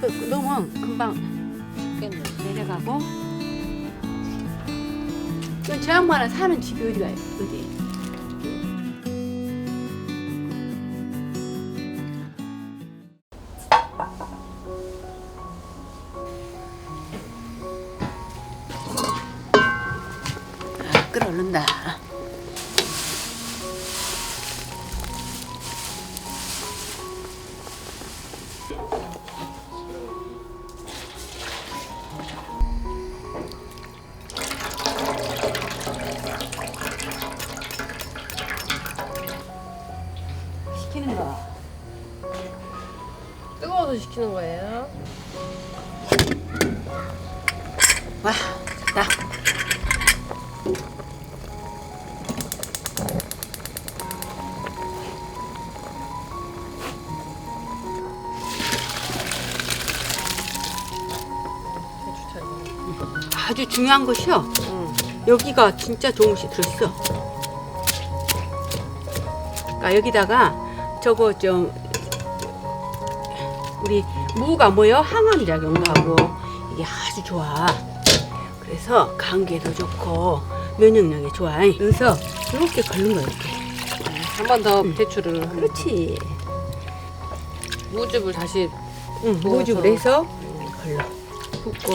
그, 그 넣으면 금방. 내려가고 저 양반은 사는 집이 어디가 어디? 아, 끓어오른다. 시키는 거. 뜨거워서 시키는 거예요. 와, 나. 배 아주 중요한 것이요. 응. 여기가 진짜 좋은 것이 들어있어. 그러니까 여기다가 저거 좀 우리 무가 뭐요? 항암 작용하고 이게 아주 좋아. 그래서 감기에도 좋고 면역력에 좋아. 그래서 이렇게 걸른 거야 이렇게. 한 번더 배추를 한- 그렇지. 무즙을 다시 응. 무즙을 해서 걸러. 붓고.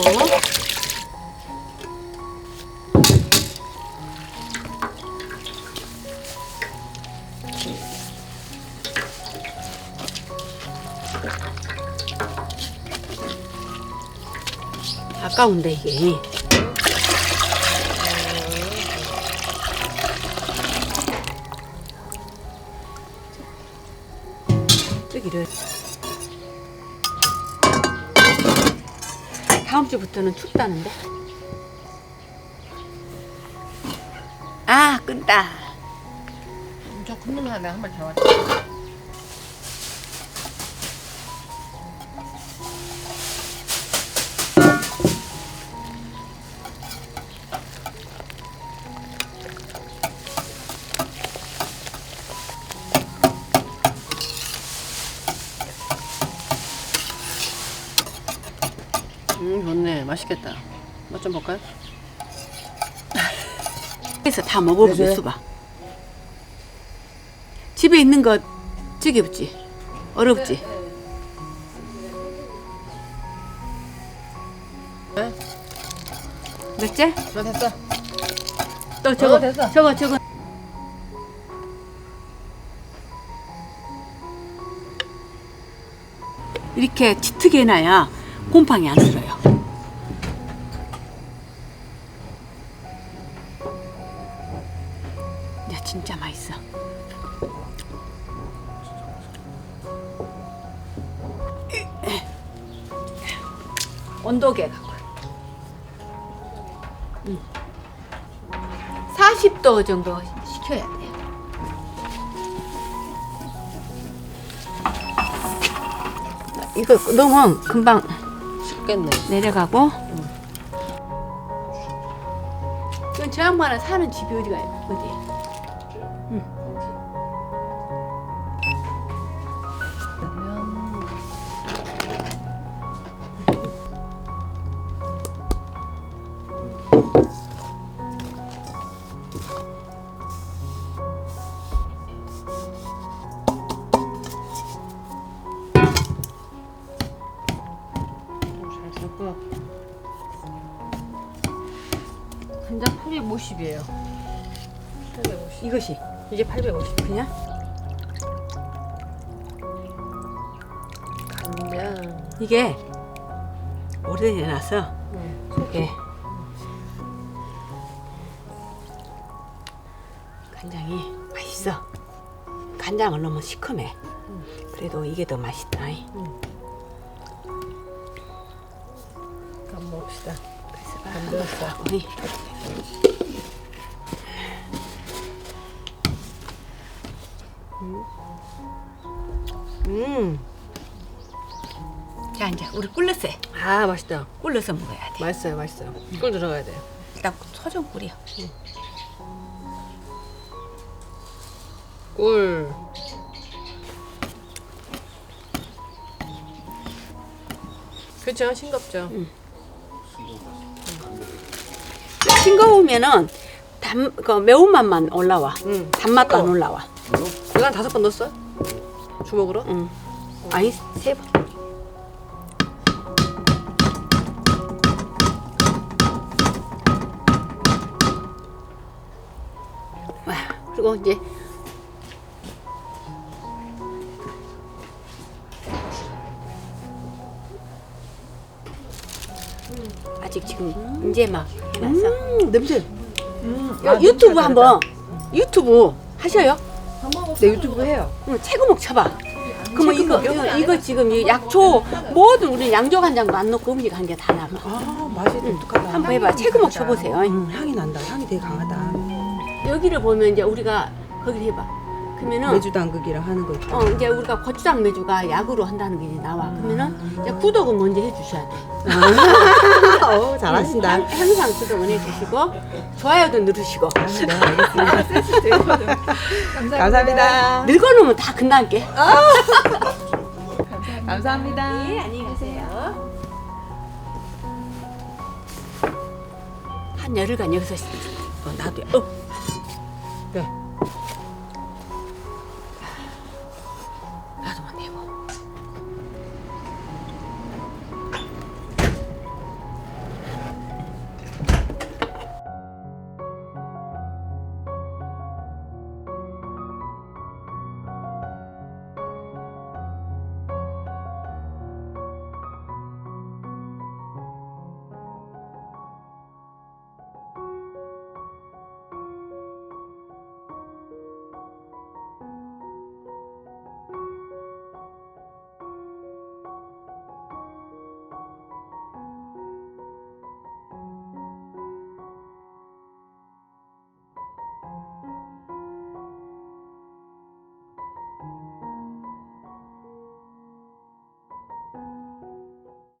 아까운데 이게. 뜨기를. 다음 주부터는 춥다는데. 아, 끈다. 엄청 큰놈 하나 한 마리 잡았 맛있겠다. 맛 좀 볼까요? 그래서 다 먹어보고 네, 네. 있어봐. 집에 있는 거 없지? 어렵지? 네? 몇째? 나 됐어. 또 저거, 어, 됐어. 저거, 저거. 이렇게 짙게 해놔야 곰팡이 안 들어요. 진짜 맛있어. 온도계 갖고. 응. 40도 정도 식혀야 돼요. 이거 넣으면 금방 죽겠네. 내려가고. 이건 저 양반은 사는 집이 어디가 어디? 그러면 잘 섞어. 한장 850이에요. 850. 이것이 이게 850. 그냥 간장. 이게 오래돼놔서 응. 이게 간장이 맛있어. 간장을 넣으면 시큼해. 그래도 이게 더 맛있다. 간 먹읍시다. 그래서 간. 어 음. 자 이제 우리 꿀렀어. 아 맛있다. 꿀러서 먹어야 돼. 맛있어요, 맛있어요. 꿀 들어가야 돼요. 일단 소좀 뿌려. 꿀. 그렇죠. 싱겁죠. 싱거우면은 단, 그 매운맛만 올라와. 응. 단맛도 안 올라와. 이거 한 다섯 번 넣었어? 주먹으로? 응. 아니 세 번. 와, 그리고 이제 아직 지금 이제 막 해놨어. 음, 냄새. 야, 유튜브 한번 유튜브 하셔요. 네 유튜브 해요. 응, 채구목 쳐봐. 그러면 이거, 이거 이거 지금 이 약초 모든 우리 양조 간장도 안 넣고 음식 한개다 남아. 아 맛이 독특하다. 한번 해봐. 채구목 쳐보세요. 음, 향이 난다. 향이 되게 강하다. 여기를 보면 이제 우리가 거기를 해봐. 그러면은 매주 당극이랑 하는 거 있다. 어 이제 우리가 고추장 매주가 약으로 한다는 게 이제 나와. 그러면은 이제 구독은 먼저 해주셔야 돼. 어, 잘하신다. 항- 항상 구독은 해주시고 좋아요도 누르시고. 네, 알겠습니다. 감사합니다. 늙어놓으면 다 금방게. 감사합니다. 예, 안녕히 가세요. 한 열흘간 여기서 있- 어, 나도 어. 네.